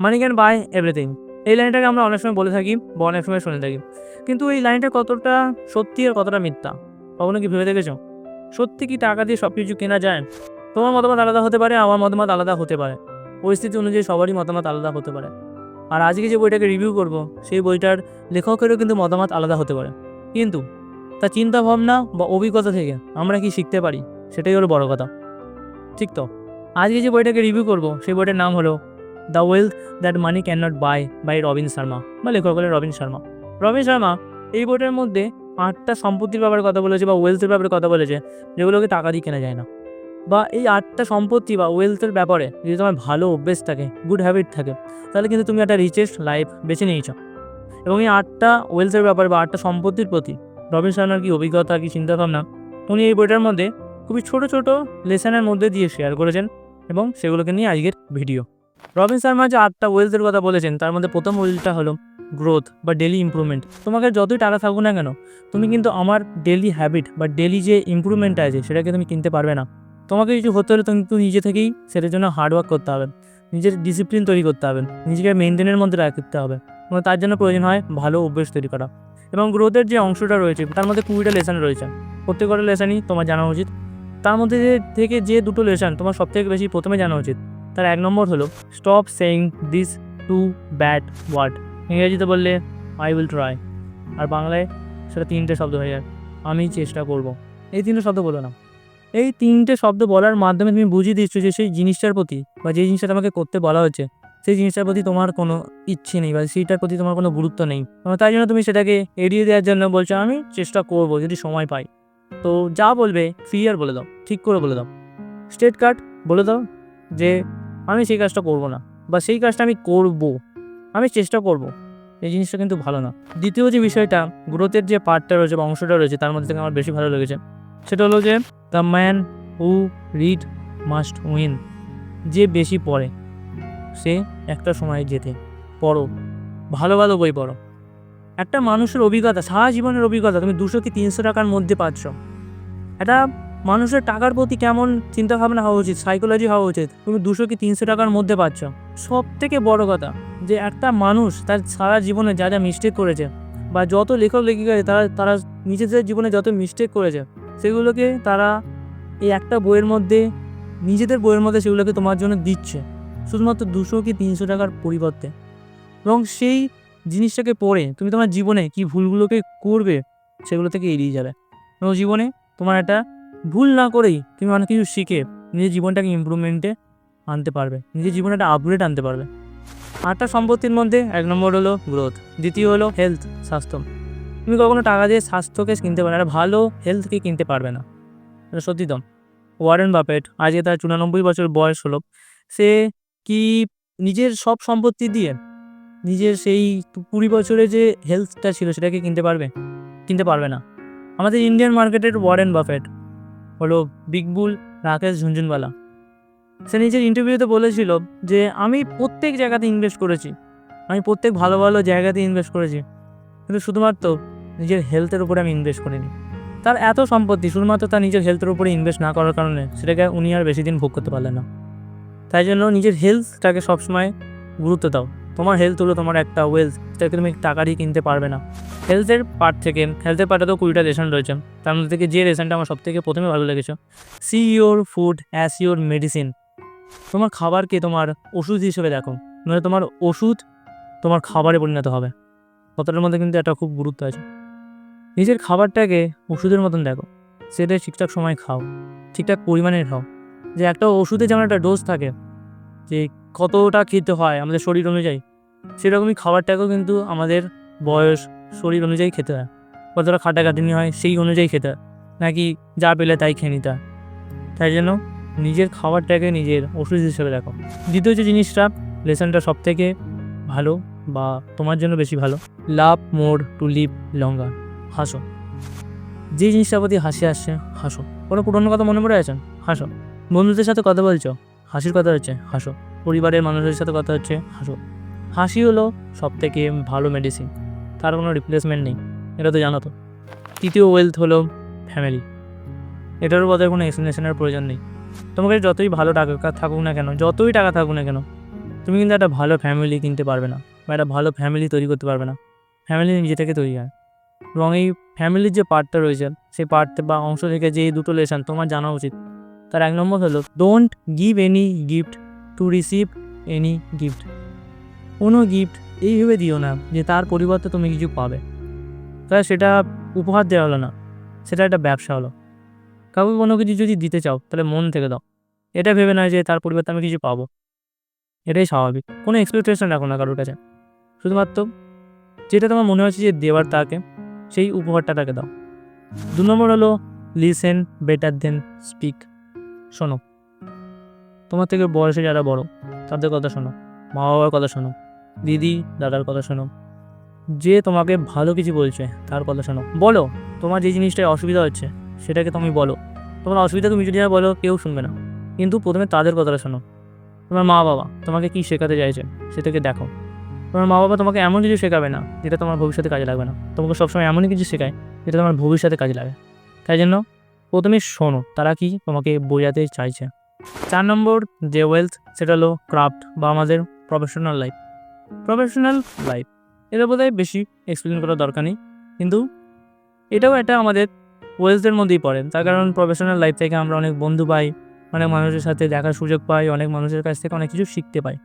Money can buy everything এই লাইনটাকে আমরা অনেক সময় বলে থাকি, বা অনেক সময় শুনে থাকি। কিন্তু এই লাইনটা কতটা সত্যি আর কতটা মিথ্যা? কখনো কি ভেবে দেখেছ? সত্যি কি টাকা দিয়ে সব কিছু কেনা যায়? তোমার মতামত আলাদা হতে পারে, আমার মতামত আলাদা হতে পারে। পরিস্থিতি অনুযায়ী সবারই মতামত আলাদা হতে পারে। আর আজকে যে বইটাকে রিভিউ করব, সেই বইটার লেখকেরও কিন্তু মতামত আলাদা হতে পারে। কিন্তু তার চিন্তা ভাবনা বা অভিজ্ঞতা থেকে আমরা কি শিখতে পারি, সেটাই হলো বড় কথা। ঠিক তো? আজকে যে বইটাকে রিভিউ করব, সেই বইটার নাম হলো the wealth that money can not buy by Robin Sharma, বা লেখক হলেন রবিন শর্মা। রবিন শর্মা এই বইটার মধ্যে আটটা সম্পত্তির ব্যাপারে কথা বলেছে বা ওয়েলথের ব্যাপারে কথা বলেছে, যেগুলোকে টাকা দিয়ে কেনা যায় না। বা এই আটটা সম্পত্তি বা ওয়েলথের ব্যাপারে যদি তোমার ভালো অভ্যেস থাকে গুড হ্যাবিট থাকে, তাহলে কিন্তু তুমি একটা রিচেস্ট লাইফ বেছে নিয়েছো। এবং এই আটটা ওয়েলথের ব্যাপারে বা আটটা সম্পত্তির প্রতি রবিন শর্মার কি অভিজ্ঞতা, কি চিন্তাভাবনা, উনি এই বইটার মধ্যে খুবই ছোট ছোট লেসনের মধ্যে দিয়ে শেয়ার করেছেন এবং সেগুলোকে নিয়ে আজকের ভিডিও রবিন শর্মা যে আটটা ওয়েলথের কথা বলেছেন, তার মধ্যে প্রথম ওয়েলথটা হলো গ্রোথ বা ডেলি ইমপ্রুভমেন্ট। তোমাকে যতই টাকা থাকুক না কেন, তুমি কিন্তু আমার ডেলি হ্যাবিট বা ডেলি যে ইমপ্রুভমেন্টটা আছে, সেটাকে তুমি কিনতে পারবে না। তোমাকে কিছু হতে হলে তুমি নিজে থেকেই সেটার জন্য হার্ডওয়ার্ক করতে হবে। নিজের ডিসিপ্লিন তৈরি করতে হবে। নিজেকে মেনটেনের মধ্যে রাখতে হবে। এবং তার জন্য প্রয়োজন হয় ভালো অভ্যেস তৈরি করা। এবং গ্রোথের যে অংশটা রয়েছে, তার মধ্যে কুড়িটা লেসন রয়েছে। প্রত্যেকটা লেসনই তোমার জানা উচিত। তার মধ্যে থেকে যে দুটো লেসন তোমার সবথেকে বেশি প্রথমে জানা উচিত তার এক নম্বর হলো stop saying this to bad word ইংরেজিতে বললে আই উইল ট্রাই আর বাংলায় সেটা তিনটে শব্দ হয়ে যায়, আমি চেষ্টা করব। এই তিনটে শব্দ বলো না। এই তিনটে শব্দ বলার মাধ্যমে তুমি বুঝিয়ে দিচ্ছ যে সেই জিনিসটার প্রতি বা যে জিনিসটা তোমাকে করতে বলা হচ্ছে সেই জিনিসটার প্রতি তোমার কোনো ইচ্ছে নেই বা সেইটার প্রতি তোমার কোনো গুরুত্ব নেই। তাই জন্য তুমি সেটাকে এড়িয়ে দেওয়ার জন্য বলছো, আমি চেষ্টা করব যদি সময় পাই। তো যা বলবে ক্লিয়ার বলে দাও, ঠিক করে বলে দাও। স্টেট কার্ড বলে দাও যে আমি সেই কাজটা করব না বা সেই কাজটা আমি করব, আমি চেষ্টা করব। এই জিনিসটা কিন্তু ভালো না। দ্বিতীয় যে বিষয়টা গ্রোথের যে পার্টটা রয়েছে বা অংশটা রয়েছে, তার মধ্যে থেকে আমার বেশি ভালো লেগেছে। সেটা হলো যে the man who read must win যে বেশি পড়ে, সে একটা সময় যেতে পড়ো। ভালো ভালো বই পড়ো। একটা মানুষের অভিজ্ঞতা, সারা জীবনের অভিজ্ঞতা, তুমি দুশো কি তিনশো টাকার মধ্যে পাচ্ছ। একটা মানুষের টাকার প্রতি কেমন চিন্তাভাবনা হওয়া উচিত? সাইকোলজি হওয়া উচিত। তুমি দুশো কি তিনশো টাকার মধ্যে পাচ্ছ? সব থেকে বড় কথা যে একটা মানুষ তার সারা জীবনে যা যা মিস্টেক করেছে বা যত লেখক লেখিকা তারা তারা নিজেদের জীবনে যত মিস্টেক করেছে সেগুলোকে তারা এই একটা বইয়ের মধ্যে, নিজেদের বইয়ের মধ্যে সেগুলোকে তোমার জন্য দিচ্ছে। শুধুমাত্র দুশো কি তিনশো টাকার পরিবর্তে। এবং সেই জিনিসটাকে পড়ে তুমি তোমার জীবনে কি ভুলগুলোকে করবে সেগুলো থেকে এড়িয়ে যাবে। এবং জীবনে তোমার একটা ভুল না করেই তুমি অনেক কিছু শিখে নিজের জীবনটাকে ইমপ্রুভমেন্টে আনতে পারবে। নিজের জীবনে একটা আপগ্রেড আনতে পারবে। আটটা সম্পত্তির মধ্যে এক নম্বর হলো গ্রোথ দ্বিতীয় হলো হেলথ স্বাস্থ্য। তুমি কখনো টাকা দিয়ে স্বাস্থ্যকে কিনতে পারবে না ভালো হেলথকে কিনতে পারবে না। এটা সত্যি তো। ওয়ারেন বাপেট আজকে তার চুরানব্বই বছর বয়স হলো, সে কি নিজের সব সম্পত্তি দিয়ে নিজের সেই কুড়ি বছরে যে হেলথটা ছিল, সেটাকে কিনতে পারবে? কিনতে পারবে না। আমাদের ইন্ডিয়ান মার্কেটের ওয়ারেন বাফেট হলো বিগ বুল রাকেশ ঝুনঝুনওয়ালা সে নিজের ইন্টারভিউতে বলেছিল যে, আমি প্রত্যেক জায়গাতে ইনভেস্ট করেছি। আমি প্রত্যেক ভালো ভালো জায়গাতে ইনভেস্ট করেছি। কিন্তু শুধুমাত্র নিজের হেলথের উপরে আমি ইনভেস্ট করিনি। তার এত সম্পত্তি, শুধুমাত্র তার নিজের হেলথের উপরে ইনভেস্ট না করার কারণে সেটাকে উনি আর বেশি দিন ভোগ করতে পারলেন না। তাই জন্য নিজের হেলথটাকে সবসময় গুরুত্ব দাও। তোমার হেলথ হলো তোমার একটা ওয়েলথ সেটাকে তুমি টাকা দিয়ে কিনতে পারবে না। হেলথের পার্ট থেকে হেলথের পার্টে তো কুড়িটা রেশন রয়েছে। তার মধ্যে থেকে যে রেশনটা আমার সবথেকে প্রথমে ভালো লেগেছে see your food as your medicine তোমার খাবারকে তোমার ওষুধ হিসেবে দেখো মানে তোমার ওষুধ তোমার খাবারে পরিণত হবে। কথাটার মধ্যে কিন্তু একটা খুব গুরুত্ব আছে। নিজের খাবারটাকে ওষুধের মতন দেখো সেটা ঠিকঠাক সময় খাও, ঠিকঠাক পরিমাণে খাও। যে একটা ওষুধে যেমন একটা ডোজ থাকে, যে কতটা খেতে হয় আমাদের শরীর অনুযায়ী। সেরকমই খাবারটাকেও কিন্তু আমাদের বয়স, শরীর অনুযায়ী খেতে হয়। কতটা খাটাখাটনি হয় সেই অনুযায়ী খেতে হয়। নাকি যা পেলে তাই খেয়ে নিতে হয়। তাই জন্য নিজের খাবারটাকে নিজের ওষুধ হিসেবে দেখো দ্বিতীয় যে জিনিসটা, লেসনটা সব থেকে ভালো বা তোমার জন্য বেশি ভালো লাভ মোর টু লিভ লঙ্গার হাসো। যে জিনিসটার প্রতি হাসি আসছে, হাসো। কোনো পুরনো কথা মনে পড়ে আছেন হাসো। বন্ধুদের সাথে কথা বলছো, হাসির কথা হচ্ছে, হাসো। পরিবারের মানুষের সাথে কথা হচ্ছে, হাসো। হাসি হলো সব থেকে ভালো মেডিসিন তার কোনো রিপ্লেসমেন্ট নেই, এটা তো জানো তো। তৃতীয় ওয়েলথ হলো ফ্যামিলি এটারও বোধহয় কোনো এক্সপ্লেনেশনের প্রয়োজন নেই। তোমাকে যতই ভালো টাকা থাকুক না কেন, যতই টাকা থাকুক না কেন, তুমি কিন্তু একটা ভালো ফ্যামিলি কিনতে পারবে না, বা একটা ভালো ফ্যামিলি তৈরি করতে পারবে না। ফ্যামিলি নিজে থেকে তৈরি হয়। এবং এই ফ্যামিলির যে পার্টটা রয়েছে, সেই পার্ট বা অংশ থেকে যে দুটো লেসন তোমার জানা উচিত, তার এক নম্বর হলো don't give any gift to receive any gift কোনো গিফট এইভাবে দিও না যে তার পরিবর্তে তুমি কিছু পাবে। তাহলে সেটা উপহার দেওয়া হলো না, সেটা একটা ব্যবসা হলো। কাউকে কোনো কিছু যদি দিতে চাও, তাহলে মন থেকে দাও। এটা ভেবে নয় যে তার পরিবর্তে আমি কিছু পাবো। এটাই স্বাভাবিক। কোনো এক্সপেকটেশন রাখো না কারোর কাছে। শুধুমাত্র যেটা তোমার মনে হচ্ছে যে দেওয়ার তাকে, সেই উপহারটা তাকে দাও। দু নম্বর হলো লিসেন বেটার দেন স্পিক শোনো। তোমার থেকে বয়সে যারা বড়, তাদের কথা শোনো। মা বাবার কথা শোনো। দিদি, দাদার কথা শোনো। যে তোমাকে ভালো কিছু বলছে, তার কথা শোনো। বলো, তোমার যে জিনিসটায় অসুবিধা হচ্ছে, সেটাকে তুমি বলো। তোমার অসুবিধা তুমি যদি না বলো, কেউ শুনবে না। কিন্তু প্রথমে তাদের কথাটা শোনো। তোমার মা বাবা তোমাকে কী শেখাতে চাইছে, সেটাকে দেখো। তোমার মা বাবা তোমাকে এমন কিছু শেখাবে না, যেটা তোমার ভবিষ্যতে কাজে লাগবে না। তোমাকে সবসময় এমনই কিছু শেখায়, যেটা তোমার ভবিষ্যতে কাজে লাগে। তাই জন্য প্রথমে শোনো, তারা কি তোমাকে বোঝাতে চাইছে। চার নম্বর, যে ওয়েলথ সেটা হলো ক্রাফট বা আমাদের প্রফেশনাল লাইফ প্রফেশনাল লাইফ এটা বোধহয় বেশি এক্সপ্লেন করার দরকার নেই, কিন্তু এটাও একটা আমাদের ওয়েলথের মধ্যেই পড়ে। তার কারণ প্রফেশনাল লাইফ থেকে আমরা অনেক বন্ধু পাই, অনেক মানুষের সাথে দেখার সুযোগ পাই, অনেক মানুষের কাছ থেকে অনেক কিছু শিখতে পাই।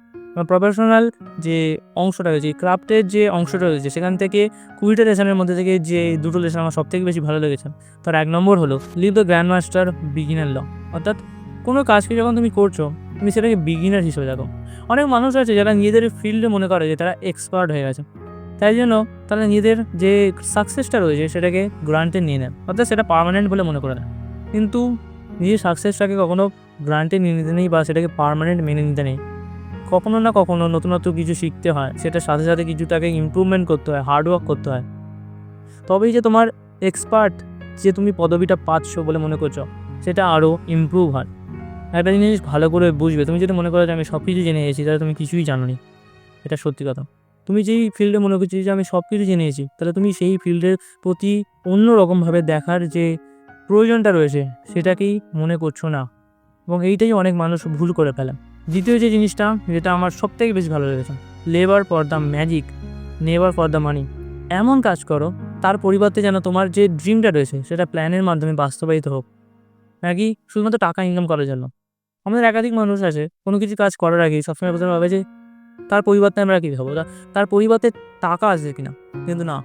প্রফেশনাল যে অংশটা রয়েছে ক্রাফটের যে অংশটা রয়েছে, সেখান থেকে কুড়িটা লেসনের মধ্যে থেকে যে দুটো লেসন আমার সব থেকে বেশি ভালো লেগেছে, তার এক নম্বর হলো leave the grand master beginner law অর্থাৎ কোনো কাজকে যখন তুমি করছ, তুমি সেটাকে বিগিনার হিসেবে দেখো। অনেক মানুষ আছে যারা নিজেদের ফিল্ডে মনে করে যে তারা এক্সপার্ট হয়ে গেছে। তাই জন্য তারা নিজেদের যে সাকসেসটা রয়েছে সেটাকে গ্রান্টে নিয়ে নেন অর্থাৎ সেটা পার্মানেন্ট বলে মনে করে নেয় কিন্তু নিজের সাকসেসটাকে কখনো গ্রান্টে নিয়ে নিতে নেই বা সেটাকে পার্মানেন্ট মেনে নিতে নেই। কখনো না কখনো নতুনত্ব কিছু শিখতে হয়, সেটার সাথে সাথে কিছুটাকে ইমপ্রুভমেন্ট করতে হয় হার্ডওয়ার্ক করতে হয়। তবেই যে তোমার এক্সপার্ট যে তুমি পদবিটা পাচ্ছ বলে মনে করছ, সেটা আরও ইমপ্রুভ হয়। একটা জিনিস ভালো করে বুঝবে। তুমি যদি মনে করো যে আমি সব কিছু জেনে গেছি, তাহলে তুমি কিছুই জানো নি এটা সত্যি কথা। তুমি যেই ফিল্ডে মনে করছি যে আমি সব কিছু জেনে গেছি, তাহলে তুমি সেই ফিল্ডের প্রতি অন্য রকমভাবে দেখার যে প্রয়োজনটা রয়েছে, সেটাকেই মনে করছ না। এবং এইটাই অনেক মানুষ ভুল করে ফেলে। দ্বিতীয় যে জিনিসটা, যেটা আমার সব থেকে বেশি ভালো লেগেছে, labour for the magic neighbour for the money. এমন কাজ করো, তার পরিবর্তে যেন তোমার যে ড্রিমটা রয়েছে, সেটা প্ল্যানের মাধ্যমে বাস্তবায়িত হোক। নাকি শুধুমাত্র টাকা ইনকাম করার জন্য? আমাদের একাধিক মানুষ আছে, কোনো কিছু কাজ করার আগে সবসময় প্রথমে ভাবে যে, তার পরিবর্তে আমরা কী খাব তার পরিবর্তে টাকা আসবে কিনা? কিন্তু না।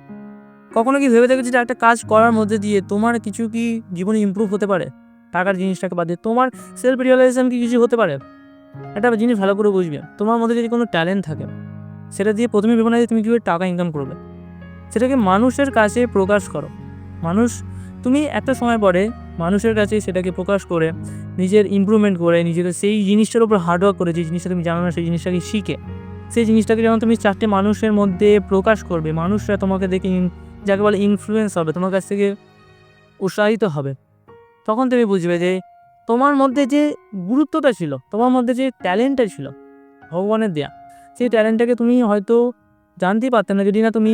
কখনো কি ভেবে দেখেছি যে, একটা কাজ করার মধ্যে দিয়ে তোমার কিছু কি জীবনে ইমপ্রুভ হতে পারে? টাকার জিনিসটাকে বাদ দিয়ে তোমার সেলফ রিয়েলাইজেশন কি কিছু হতে পারে? একটা জিনিস ভালো করে বুঝবে। তোমার মধ্যে যদি কোনো ট্যালেন্ট থাকে, সেটা দিয়ে প্রথমে ভেবে না যে, তুমি কীভাবে টাকা ইনকাম করবে। সেটাকে মানুষের কাছে প্রকাশ করো। মানুষ তুমি একটা সময় পরে মানুষের কাছে সেটাকে প্রকাশ করে, নিজের ইমপ্রুভমেন্ট করে, নিজেকে সেই জিনিসটার উপর হার্ডওয়ার্ক করে, যে জিনিসটা তুমি জানো না, সেই জিনিসটাকে শিখে। সেই জিনিসটাকে যখন তুমি চারটে মানুষের মধ্যে প্রকাশ করবে, মানুষরা তোমাকে দেখে যাকে বলে ইনফ্লুয়েন্স হবে, তোমার কাছ থেকে উৎসাহিত হবে। তখন তুমি বুঝবে যে তোমার মধ্যে যে গুরুত্বটা ছিল, তোমার মধ্যে যে ট্যালেন্টটা ছিল, ভগবানের দেয়া, সেই ট্যালেন্টটাকে তুমি হয়তো জানতেই পারতে না যদি না তুমি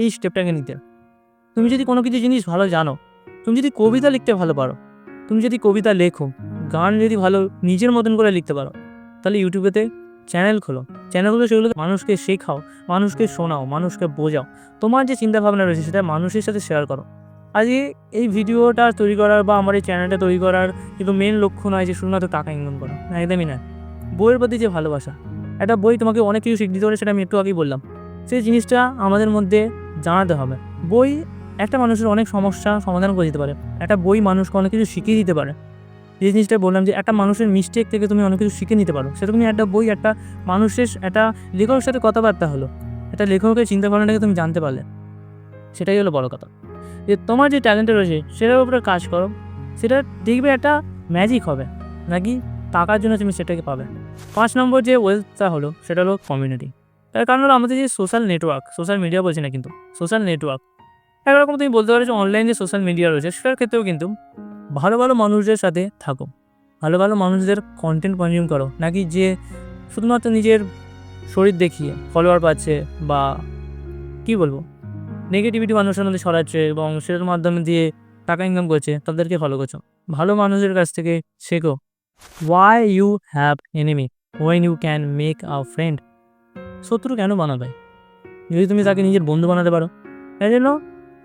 এই স্টেপটাকে নিতে। তুমি যদি কোনো কিছু জিনিস ভালো জানো তুমি যদি কবিতা লিখতে ভালো পারো, তুমি যদি কবিতা লেখো, গান যদি ভালো নিজের মতন করে লিখতে পারো, তাহলে ইউটিউবেতে চ্যানেল খোলো। চ্যানেলগুলো সেগুলো মানুষকে শেখাও, মানুষকে শোনাও, মানুষকে বোঝাও। তোমার যে চিন্তাভাবনা রয়েছে সেটা মানুষের সাথে শেয়ার করো। আজকে এই ভিডিওটা তৈরি করার বা আমার এই চ্যানেলটা তৈরি করার কিন্তু মেন লক্ষ্য নয় যে শুধুমাত্র টাকা ইনকাম করা। না একদমই না বইয়ের প্রতি যে ভালোবাসা, একটা বই তোমাকে অনেক কিছু শিখ দিতে পারে সেটা আমি একটু আগেই বললাম। সেই জিনিসটা আমাদের মধ্যে জানাতে হবে। বই একটা মানুষের অনেক সমস্যা সমাধান করে দিতে পারে। একটা বই মানুষকে অনেক কিছু শিখিয়ে দিতে পারে। যে জিনিসটা বললাম যে একটা মানুষের মিস্টেক থেকে তুমি অনেক কিছু শিখে নিতে পারো। তুমি একটা বই, একটা মানুষের, একটা লেখকের সাথে কথাবার্তা হলো। একটা লেখকের চিন্তা ভাবনাটাকে তুমি জানতে পারলে। সেটাই হলো বড় কথা। যে তোমার যে ট্যালেন্টটা রয়েছে, সেটার উপরে কাজ করো। সেটা দেখবে একটা ম্যাজিক হবে। নাকি টাকার জন্য তুমি সেটাকে পাবে। পাঁচ নম্বর যে ওয়েলথটা হলো, সেটা হলো কমিউনিটি তার কারণ হলো আমাদের যে সোশ্যাল নেটওয়ার্ক সোশ্যাল মিডিয়া বলছি না কিন্তু সোশ্যাল নেটওয়ার্ক একরকম তুমি বলতে পারো যে অনলাইন যে সোশ্যাল মিডিয়া রয়েছে, সেটার ক্ষেত্রেও কিন্তু ভালো ভালো মানুষদের সাথে থাকো। ভালো ভালো মানুষদের কন্টেন্ট কনজিউম করো। নাকি যে শুধুমাত্র নিজের শরীর দেখিয়ে ফলোয়ার পাচ্ছে বা কি বলব? নেগেটিভিটি মানুষের মধ্যে ছড়াচ্ছে এবং সেটার মাধ্যমে দিয়ে টাকা ইনকাম করছে, তাদেরকে ফলো করছ। ভালো মানুষের কাছ থেকে শেখো why you have enemy when you can make a friend শত্রু কেন বানাবে? যদি তুমি তাকে নিজের বন্ধু বানাতে পারো, তাই জন্য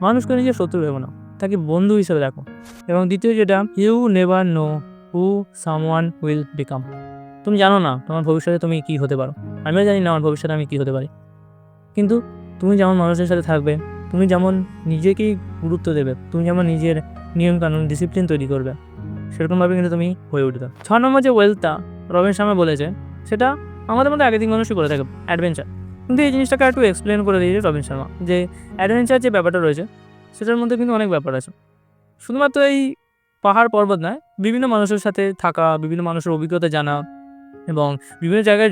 মানুষকে নিজের শত্রু ভেবো না। তাকে বন্ধু হিসেবে দেখো। এবং দ্বিতীয় যেটা you never know who someone will become তুমি জানো না তোমার ভবিষ্যতে তুমি কী হতে পারো। আমিও জানি না আমার ভবিষ্যতে আমি কী হতে পারি। কিন্তু তুমি যেমন মানুষের সাথে থাকবে, তুমি যেমন নিজেকেই গুরুত্ব দেবে, তুমি যেমন নিজের নিয়মকানুন ডিসিপ্লিন তৈরি করবে, সেরকমভাবে কিন্তু তুমি হয়ে উঠবে। ছ নম্বর যে ওয়েলথটা রবিন শর্মা বলেছে, সেটা আমাদের মধ্যে দিন মানুষই করে থাকে। অ্যাডভেঞ্চার কিন্তু এই জিনিসটাকে একটু এক্সপ্লেন করে দিয়েছে রবিন শর্মা, যে অ্যাডভেঞ্চার যে ব্যাপারটা রয়েছে, সেটার মধ্যে কিন্তু অনেক ব্যাপার আছে। শুধুমাত্র এই পাহাড় পর্বত নয়, বিভিন্ন মানুষের সাথে থাকা, বিভিন্ন মানুষের অভিজ্ঞতা জানা এবং বিভিন্ন জায়গায়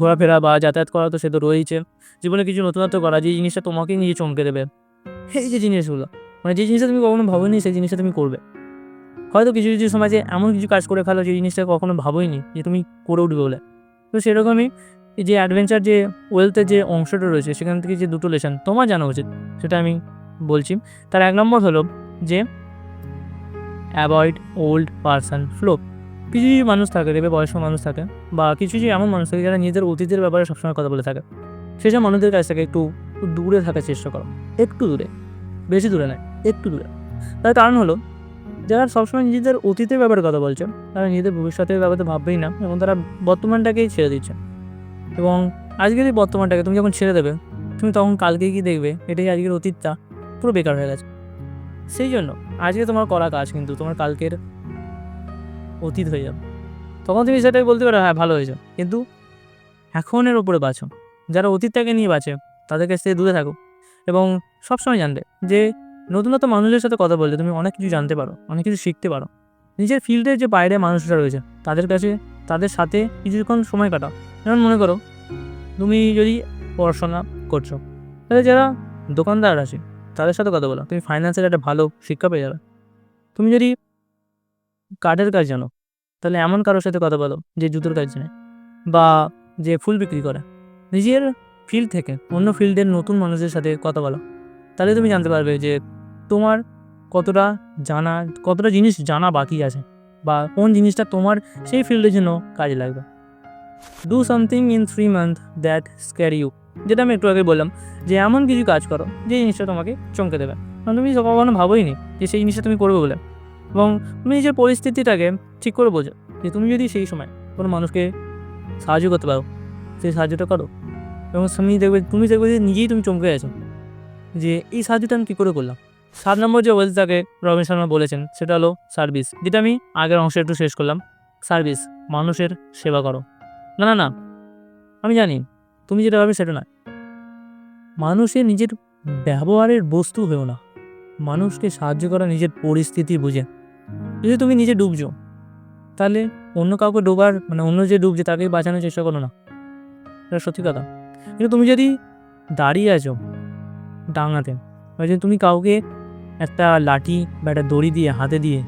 ঘোরাফেরা বা যাতায়াত করা তো সে তো রয়েছে জীবনে কিছু নতুনত্ব করা, যে জিনিসটা তোমাকেই নিজে চমকে দেবে। এই যে জিনিসগুলো মানে যে জিনিসটা তুমি কখনো ভাবোনি, সেই জিনিসটা তুমি করবে। হয়তো কিছু কিছু সময় যে এমন কিছু কাজ করে ফেলো, যে জিনিসটা কখনো ভাবোইনি, যে তুমি করে উঠবে বলে। তো সেরকমই যে অ্যাডভেঞ্চার যে ওয়েলথের যে অংশটা রয়েছে, সেখান থেকে যে দুটো লেসন তোমার জানা উচিত, সেটা আমি বলছি। তার এক নম্বর হলো যে অ্যাভয়েড ওল্ড পার্সন ফ্লো কিছু কিছু মানুষ থাকে, দেবে বয়স্ক মানুষ থাকে, বা কিছু কিছু এমন মানুষ থাকে যারা নিজেদের অতীতের ব্যাপারে সবসময় কথা বলে থাকে। সেসব মানুষদের কাছ থেকে একটু দূরে থাকার চেষ্টা করো, একটু দূরে, বেশি দূরে নয়, একটু দূরে। তার কারণ হলো, যারা সবসময় নিজেদের অতীতের ব্যাপারে কথা বলছে, তারা নিজেদের ভবিষ্যতের ব্যাপারে ভাববেই না, এবং তারা বর্তমানটাকেই ছেড়ে দিচ্ছে। এবং আজকের এই বর্তমানটাকে তুমি যখন ছেড়ে দেবে, তুমি তখন কালকে কি দেখবে এটাই আজকের অতীতটা, পুরো বেকার হয়ে গেছে। সেই জন্য আজকে তোমার করা কাজ কিন্তু তোমার কালকের অতীত হয়ে যাবে। তখন তুমি সেটাই বলতে পারো হ্যাঁ ভালো হয়েছে। কিন্তু এখনের ওপরে বাঁচো। যারা অতীতটাকে নিয়ে বাঁচে, তাদের কাছ থেকে দূরে থাকো এবং সবসময় জানবে যে নতুন নতুন মানুষের সাথে কথা বললে তুমি অনেক কিছু জানতে পারো, অনেক কিছু শিখতে পারো। নিজের ফিল্ডের যে বাইরে মানুষরা রয়েছে, তাদের কাছে, তাদের সাথে কিছুক্ষণ সময় কাটাও। যেমন মনে করো, তুমি যদি পড়াশোনা করছ, তাহলে যারা দোকানদার আছে, তাদের সাথে কথা বলো। তুমি ফাইন্যান্সের একটা ভালো শিক্ষা পেয়ে যাবে। তুমি যদি কাঠের কাজ জানো, তাহলে এমন কারোর সাথে কথা বলো, যে জুতোর কাজ জানে বা যে ফুল বিক্রি করে। নিজের ফিল্ড থেকে অন্য ফিল্ডের নতুন মানুষদের সাথে কথা বলো। তাহলে তুমি জানতে পারবে যে তোমার কতটা জানা, কতটা জিনিস জানা বাকি আছে বা কোন জিনিসটা তোমার সেই ফিল্ডের জন্য কাজে লাগবে। Do something in three month that scare you যেটা আমি একটু আগে বললাম যে এমন কিছু কাজ করো যে জিনিসটা তোমাকে চমকে দেবে। কারণ তুমি কখনো ভাবোই নি যে সেই জিনিসটা তুমি করবে বলে। এবং তুমি নিজের পরিস্থিতিটাকে ঠিক করে বোঝো যে তুমি যদি সেই সময় কোনো মানুষকে সাহায্য করতে পারো, সেই সাহায্যটা করো। এবং তুমি দেখবে তুমি দেখবে যে নিজেই তুমি চমকে গেছো যে এই সাহায্যটা আমি কী করে করলাম? সাত নম্বর যে ওয়েলথটাকে রবীন শর্মা বলেছেন, সেটা হলো সার্ভিস যেটা আমি আগের অংশে একটু শেষ করলাম। সার্ভিস মানুষের সেবা করো। না না না। আমি জানি। তুমি যেটা ভাবে সেটা না মানুষের নিজের ব্যবহারের বস্তু হয়েও না। মানুষকে সাহায্য করা নিজের পরিস্থিতি বুঝে। যদি তুমি নিজে ডুবছো, তাহলে অন্য কাউকে ডোবার মানে অন্য যে ডুবছে তাকে বাঁচানোর চেষ্টা করো না। এটা সত্যি কথা। কিন্তু তুমি যদি দাঁড়িয়ে আছো ডাঙাতে, বা যদি তুমি কাউকে একটা লাঠি বা একটা দড়ি দিয়ে, হাতে দিয়ে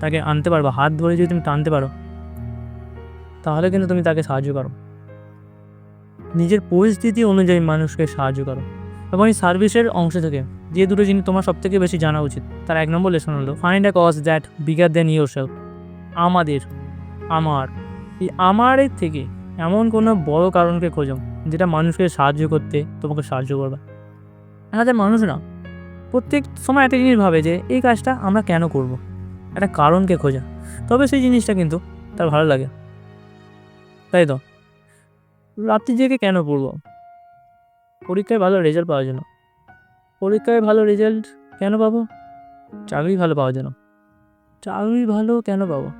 তাকে আনতে পারো হাত ধরে যদি তুমি টানতে পারো তাহলে কিন্তু তুমি তাকে সাহায্য করো। নিজের পরিস্থিতি অনুযায়ী মানুষকে সাহায্য করো। এবং এই সার্ভিসের অংশ থেকে যে দুটো জিনিস তোমার সব থেকে বেশি জানা উচিত, তার এক নম্বর লেসন হলো find a cause that bigger than yourself আমাদের, আমার, এই আমারের থেকে এমন কোনো বড় কারণকে খোঁজো, যেটা মানুষকে সাহায্য করতে তোমাকে সাহায্য করবে। আমাদের মানুষ না প্রত্যেক সময় একটা জিনিস ভাবে যে, এই কাজটা আমরা কেন করব। একটা কারণকে খোঁজা। তবে সেই জিনিসটা কিন্তু তার ভালো লাগে। তাই তো? রাত্রি জেগে কেন পড়ব? পরীক্ষায় ভালো রেজাল্ট পাওয়ার জন্য। পরীক্ষায় ভালো রেজাল্ট কেন পাবো? চাকরি ভালো পাওয়ার জন্য। চাকরি ভালো কেন পাবো?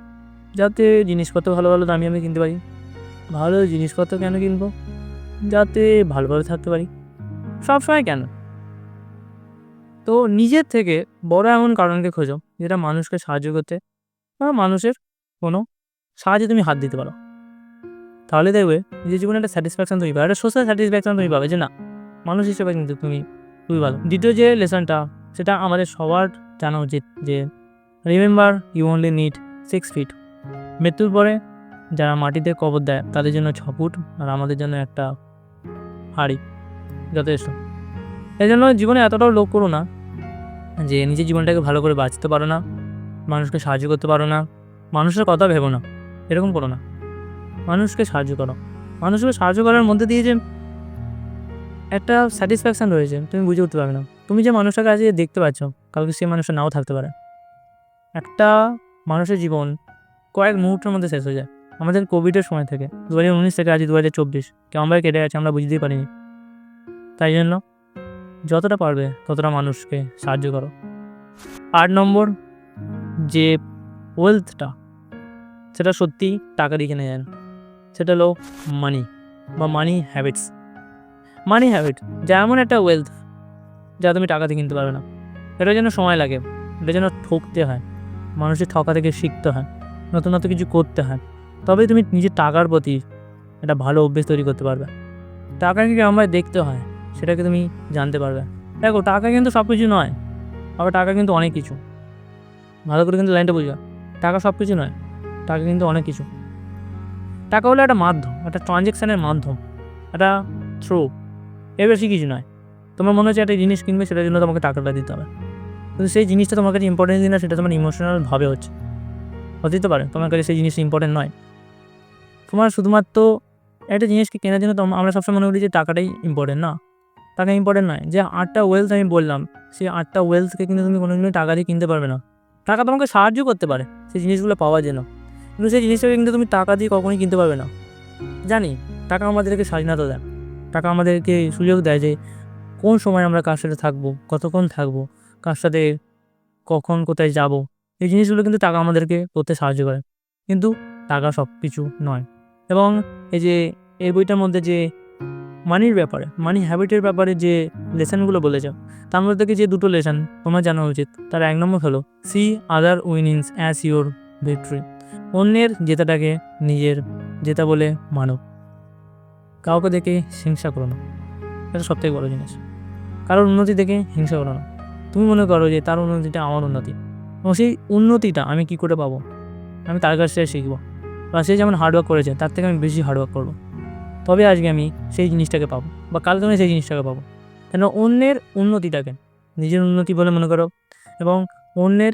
যাতে জিনিসপত্র ভালো ভালো দামি আমি কিনতে পারি। ভালো জিনিসপত্র কেন কিনবো? যাতে ভালোভাবে থাকতে পারি। সবসময় কেন? তো নিজের থেকে বড় এমন কারণকে খোঁজো, যেটা মানুষকে সাহায্য করতে বা মানুষের কোনো সাহায্যে তুমি হাত দিতে পারো। তাহলে দেখবে নিজের জীবনে একটা স্যাটিসফ্যাকশন তুমি পাবে, একটা সোশ্যাল স্যাটিসফ্যাকশন তুমি পাবে, যে না, মানুষ হিসেবে কিন্তু তুমি খুবই ভালো। দ্বিতীয় যে লেসনটা, সেটা আমাদের সবার জানা উচিত যে remember you only need six feet মৃত্যুর পরে যারা মাটিতে কবর দেয়, তাদের জন্য ছ ফুট আর আমাদের জন্য একটা হাড়ি। যথেষ্ট। এই জন্য জীবনে এতটাও লোক করো না যে, নিজের জীবনটাকে ভালো করে বাঁচতে পারো না, মানুষকে সাহায্য করতে পারো না, মানুষের কথা ভেবো না, এরকম করো না। মানুষকে সাহায্য করো। মানুষকে সাহায্য করার মধ্যে দিয়ে যে একটা স্যাটিসফ্যাকশান রয়েছে, তুমি বুঝে উঠতে পারবে না। তুমি যে মানুষটাকে আজকে দেখতে পাচ্ছ, কালকে সেই মানুষটা নাও থাকতে পারে। একটা মানুষের জীবন কয়েক মুহূর্তের মধ্যে শেষ হয়ে যায়। আমাদের কোভিডের সময় থেকে দু হাজার উনিশ থেকে আজ দু হাজার চব্বিশ কেমনভাবে কেটে গেছে, আমরা বুঝতেই পারিনি। তাই জন্য যতটা পারবে, ততটা মানুষকে সাহায্য করো। আট নম্বর, যে ওয়েলথটা সেটা সত্যি টাকা দিয়ে কেনা যায়। সেটা হলো মানি বা মানি হ্যাবিটস মানি হ্যাবিট যা এমন একটা ওয়েলথ যা তুমি টাকাতে কিনতে পারবে না। এটা যেন সময় লাগে এটা যেন ঠকতে হয়, মানুষের ঠকা থেকে শিখতে হয় নতুন নতুন কিছু করতে হয়। তবে তুমি নিজের টাকার প্রতি একটা ভালো অভ্যেস তৈরি করতে পারবে। টাকাকে আমায় দেখতে হয়, সেটাকে তুমি জানতে পারবে। দেখো, টাকা কিন্তু সব কিছু নয় আবার টাকা কিন্তু অনেক কিছু। ভালো করে কিন্তু লাইনটা বুঝবে টাকা সব কিছু নয়, টাকা কিন্তু অনেক কিছু। টাকা হলো একটা মাধ্যম, একটা ট্রানজ্যাকশানের মাধ্যম, একটা থ্রু এর বেশি কিছু নয়। তোমার মনে হচ্ছে একটা জিনিস কিনবে, সেটার জন্য তোমাকে টাকাটা দিতে হবে। কিন্তু সেই জিনিসটা তোমার কাছে ইম্পর্টেন্ট না সেটা তোমার ইমোশনালভাবে হচ্ছে। হতেই তো পারে, তোমার কাছে সেই জিনিসটা ইম্পর্টেন্ট নয়। তোমার শুধুমাত্র একটা জিনিসকে কেনার জন্য আমরা সবসময় মনে করি যে টাকাটাই ইম্পর্টেন্ট না? টাকা ইম্পর্টেন্ট নয়। যে আটটা ওয়েলথ আমি বললাম, সেই আটটা ওয়েলথকে কিন্তু তুমি কোনোদিনই টাকা দিয়ে কিনতে পারবে না। টাকা তোমাকে সাহায্য করতে পারে, সেই জিনিসগুলো পাওয়ার জন্য। কিন্তু সেই জিনিসটাকে কিন্তু তুমি টাকা দিয়ে কখনোই কিনতে পারবে না। জানি, টাকা আমাদেরকে স্বাধীনতা দেয়। টাকা আমাদেরকে সুযোগ দেয় যে কোন সময় আমরা কার সাথে থাকব, কতক্ষণ থাকব, কার সাথে কখন কোথায় যাব, এই জিনিসগুলো কিন্তু টাকা আমাদেরকে করতে সাহায্য করে। কিন্তু টাকা সব কিছু নয়। এবং এই যে, এই বইটার মধ্যে যে মানির ব্যাপারে মানি হ্যাবিটের ব্যাপারে যে লেসনগুলো বলেছে, তার মধ্যে থেকে যে দুটো লেসন তোমার জানা উচিত, তার এক নম্বর হলো see other winnings as your victory অন্যের জেতাটাকে নিজের জেতা বলে মানো। কাউকে দেখে হিংসা করো না। এটা সবথেকে বড় জিনিস। কারোর উন্নতি দেখে হিংসা করো না। তুমি মনে করো যে তার উন্নতিটা আমার উন্নতি। এবং সেই উন্নতিটা আমি কি করে পাবো? আমি তার কাছ থেকে শিখব। বা সে যেমন হার্ডওয়ার্ক করেছে, তার থেকে আমি বেশি হার্ডওয়ার্ক করব। তবে আজকে আমি সেই জিনিসটাকে পাবো। বা কালকে আমি সেই জিনিসটাকে পাবো। কেন অন্যের উন্নতিটাকে নিজের উন্নতি বলে মনে করো। এবং অন্যের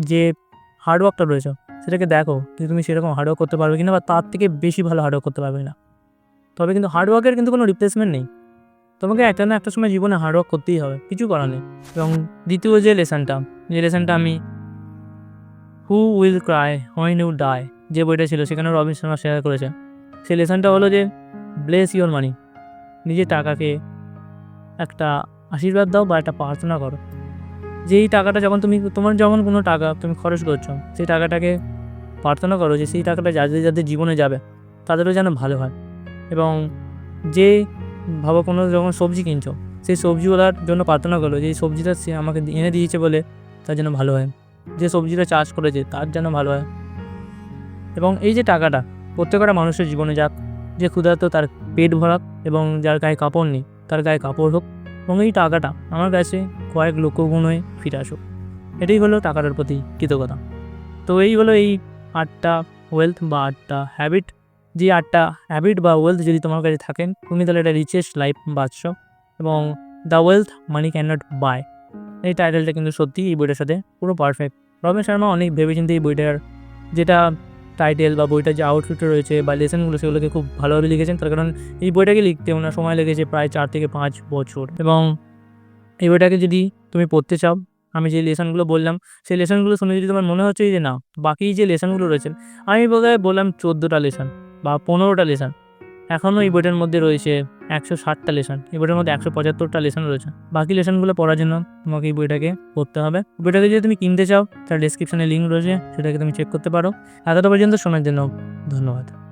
যে হার্ডওয়ার্কটা রয়েছে সেটাকে দেখো যে তুমি সেরকম হার্ডওয়ার্ক করতে পারবে কিনা বা তার থেকে বেশি ভালো হার্ডওয়ার্ক করতে পারবে না তবে কিন্তু হার্ডওয়ার্কের কিন্তু কোনো রিপ্লেসমেন্ট নেই। তোমাকে একটা না একটা সময় জীবনে হার্ডওয়ার্ক করতেই হবে, কিছু করার নেই। এবং দ্বিতীয় যে লেসনটা যে লেসনটা আমি who will cry when you die যে বইটা ছিল, সেখানে রবিন শর্মা শেয়ার করেছে। সেই লেসনটা হলো যে ব্লেস ইওর মানি নিজের টাকাকে একটা আশীর্বাদ দাও বা একটা প্রার্থনা করো। যেই টাকাটা যখন তুমি, তোমার যখন কোনো টাকা তুমি খরচ করছ, সেই টাকাটাকে প্রার্থনা করো যে সেই টাকাটা যাদের যাদের জীবনে যাবে, তাদেরও যেন ভালো হয়। এবং যে ভাবো কোনো যখন সবজি কিনছো, সেই সবজিওয়ালার জন্য প্রার্থনা করো যে সবজিটা সে আমাকে এনে দিয়েছে বলে তার যেন ভালো হয়। যে সবজিটা চাষ করেছে, তার যেন ভালো হয়। এবং এই যে টাকাটা, প্রত্যেকটা মানুষের জীবনে যাক, যে ক্ষুধার্ত তার পেট ভরাক এবং যার গায়ে কাপড় নেই, তার গায়ে কাপড় হোক এবং এই টাকাটা আমার কাছে কয়েক লক্ষ গুণ ফিরে আসুক। এটাই হলো টাকাটার প্রতি কৃতজ্ঞতা। তো এই হলো এই আটটা ওয়েলথ বা আটটা হ্যাবিট যে আটটা হ্যাবিট বা ওয়েলথ যদি তোমার কাছে থাকেন, তুমি তাহলে একটা রিচেস্ট লাইফ বাঁচছ এবং the wealth money can not buy এই টাইটেলটা কিন্তু সত্যি এই বইটার সাথে পুরো পারফেক্ট রমেশ শর্মা অনেক ভেবেচিন্তে এই বইটার যেটা টাইটেল বা বইটার যে আউটফিট রয়েছে বা লেসেনগুলো সেগুলোকে খুব ভালোভাবে লিখেছেন, তার কারণ এই বইটাকে লিখতে ওনার সময় লেগেছে প্রায় চার থেকে পাঁচ বছর। এবং এই বইটাকে যদি তুমি পড়তে চাও, আমি যে লেসনগুলো বললাম, সেই লেসনগুলো শুনে যদি তোমার মনে হচ্ছে যে না, বাকি যে লেসনগুলো রয়েছে, আমি বোধহয় বললাম চোদ্দোটা লেসন বা পনেরোটা লেসন এখনও এই বইটার মধ্যে রয়েছে একশো ষাটটা লেসন এই বইটার মধ্যে একশো পঁচাত্তরটা লেসন রয়েছে। বাকি লেসনগুলো পড়ার জন্য তোমাকে এই বইটাকে পড়তে হবে। বইটাকে যদি তুমি কিনতে চাও, তার ডিসক্রিপশানে লিঙ্ক রয়েছে, সেটাকে তুমি চেক করতে পারো। এতটা পর্যন্ত শোনার জন্য ধন্যবাদ।